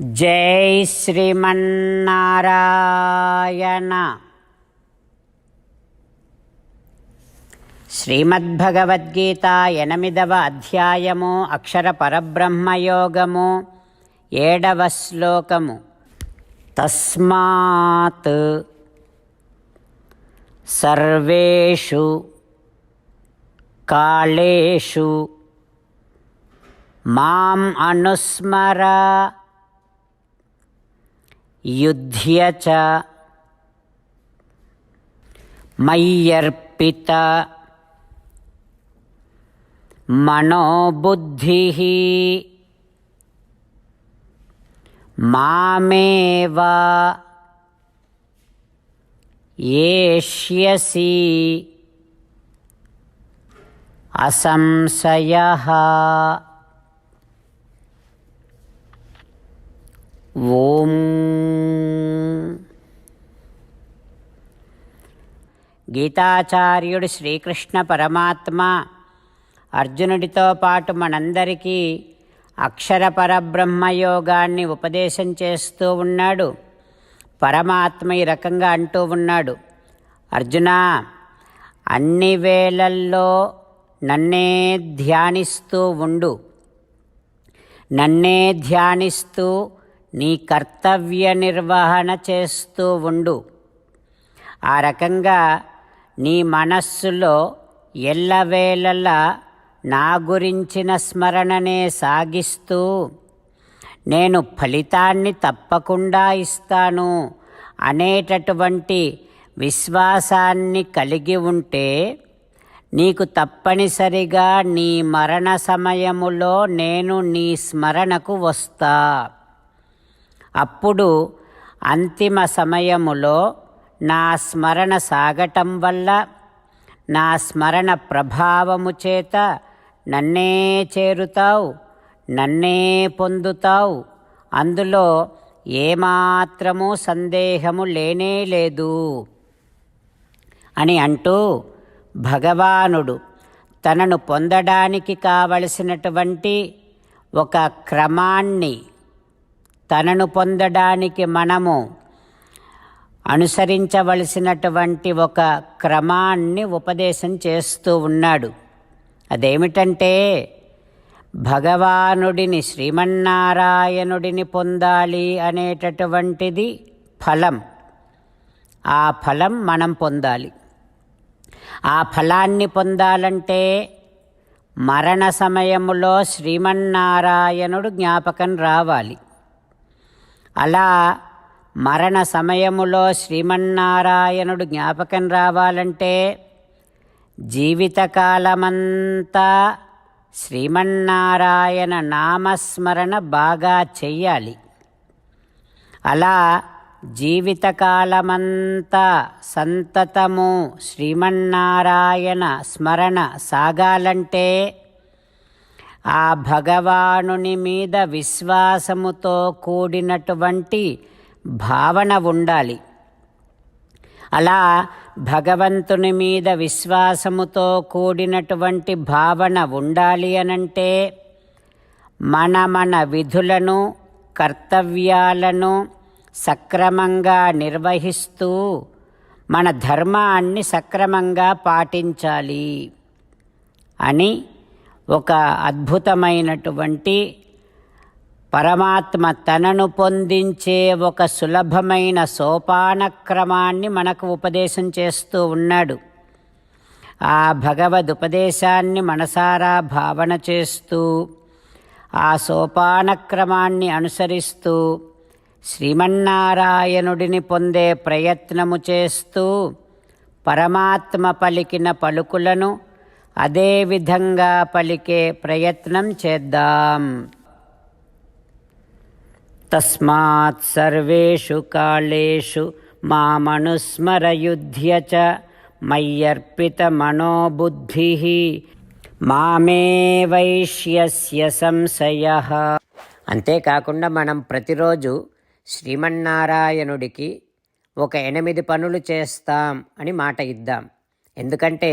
జై శ్రీమన్నారాయణ. శ్రీమద్భగవద్గీత ఎనిమిదవ అధ్యాయము అక్షర పరబ్రహ్మయోగము ఏడవ శ్లోకము. తస్మాత్ సర్వేషు కాళేషు మాం అనుస్మర యుధ్య చ మయ్యర్పిత మనోబుద్ధి మామేవ ఏష్యసి అసంశయ ఓం. గీతాచార్యుడు శ్రీకృష్ణ పరమాత్మ అర్జునుడితో పాటు మనందరికీ అక్షర పరబ్రహ్మయోగాన్ని ఉపదేశం చేస్తూ ఉన్నాడు. పరమాత్మ ఈ రకంగా అంటూ ఉన్నాడు. అర్జున అన్ని వేళల్లో నన్నే ధ్యానిస్తూ ఉండు. నన్నే ధ్యానిస్తూ నీ కర్తవ్య నిర్వహణ చేస్తూ ఉండు. ఆ రకంగా నీ మనస్సులో ఎల్లవేళలా నా గురించిన స్మరణనే సాగిస్తూ నేను ఫలితాన్ని తప్పకుండా ఇస్తాను అనేటటువంటి విశ్వాసాన్ని కలిగి ఉంటే నీకు తప్పనిసరిగా నీ మరణ సమయములో నేను నీ స్మరణకు వస్తా. అప్పుడు అంతిమ సమయములో నా స్మరణ సాగటం వల్ల నా స్మరణ ప్రభావము చేత నన్నే చేరుతావు నన్నే పొందుతావు. అందులో ఏమాత్రము సందేహము లేనే లేదు అని అంటూ భగవానుడు తనను పొందడానికి కావలసినటువంటి ఒక క్రమాన్ని తనను పొందడానికి మనము అనుసరించవలసినటువంటి ఒక క్రమాన్ని ఉపదేశం చేస్తూ ఉన్నాడు. అదేమిటంటే భగవానుడిని శ్రీమన్నారాయణుడిని పొందాలి అనేటటువంటిది ఫలం. ఆ ఫలం మనం పొందాలి. ఆ ఫలాన్ని పొందాలంటే మరణ సమయములో శ్రీమన్నారాయణుడు జ్ఞాపకం రావాలి. అలా మరణ సమయములో శ్రీమన్నారాయణుడు జ్ఞాపకం రావాలంటే జీవితకాలమంతా శ్రీమన్నారాయణ నామస్మరణ బాగా చెయ్యాలి. అలా జీవితకాలమంతా సంతతము శ్రీమన్నారాయణ స్మరణ సాగాలంటే ఆ భగవానుని మీద విశ్వాసముతో కూడినటువంటి భావన ఉండాలి. అలా భగవంతుని మీద విశ్వాసముతో కూడినటువంటి భావన ఉండాలి అనంటే మన మన విధులను కర్తవ్యాలను సక్రమంగా నిర్వహిస్తూ మన ధర్మాన్ని సక్రమంగా పాటించాలి అని ఒక అద్భుతమైనటువంటి పరమాత్మ తనను పొందించే ఒక సులభమైన సోపానక్రమాన్ని మనకు ఉపదేశం చేస్తూ ఉన్నాడు. ఆ భగవద్ ఉపదేశాన్ని మనసారా భావన చేస్తూ ఆ సోపానక్రమాన్ని అనుసరిస్తూ శ్రీమన్నారాయణుడిని పొందే ప్రయత్నము చేస్తూ పరమాత్మ పలికిన పలుకులను అదే విధంగా పలికే ప్రయత్నం చేద్దాం. తస్మాత్ సర్వేషు కాళేషు మామనుస్మరయుధ్య చ మయ్యర్పిత మనోబుద్ధి మామే వైష్యస్య సంశయ. అంతేకాకుండా మనం ప్రతిరోజు శ్రీమన్నారాయణుడికి ఒక ఎనిమిది పనులు చేస్తాం అని మాట ఇద్దాం. ఎందుకంటే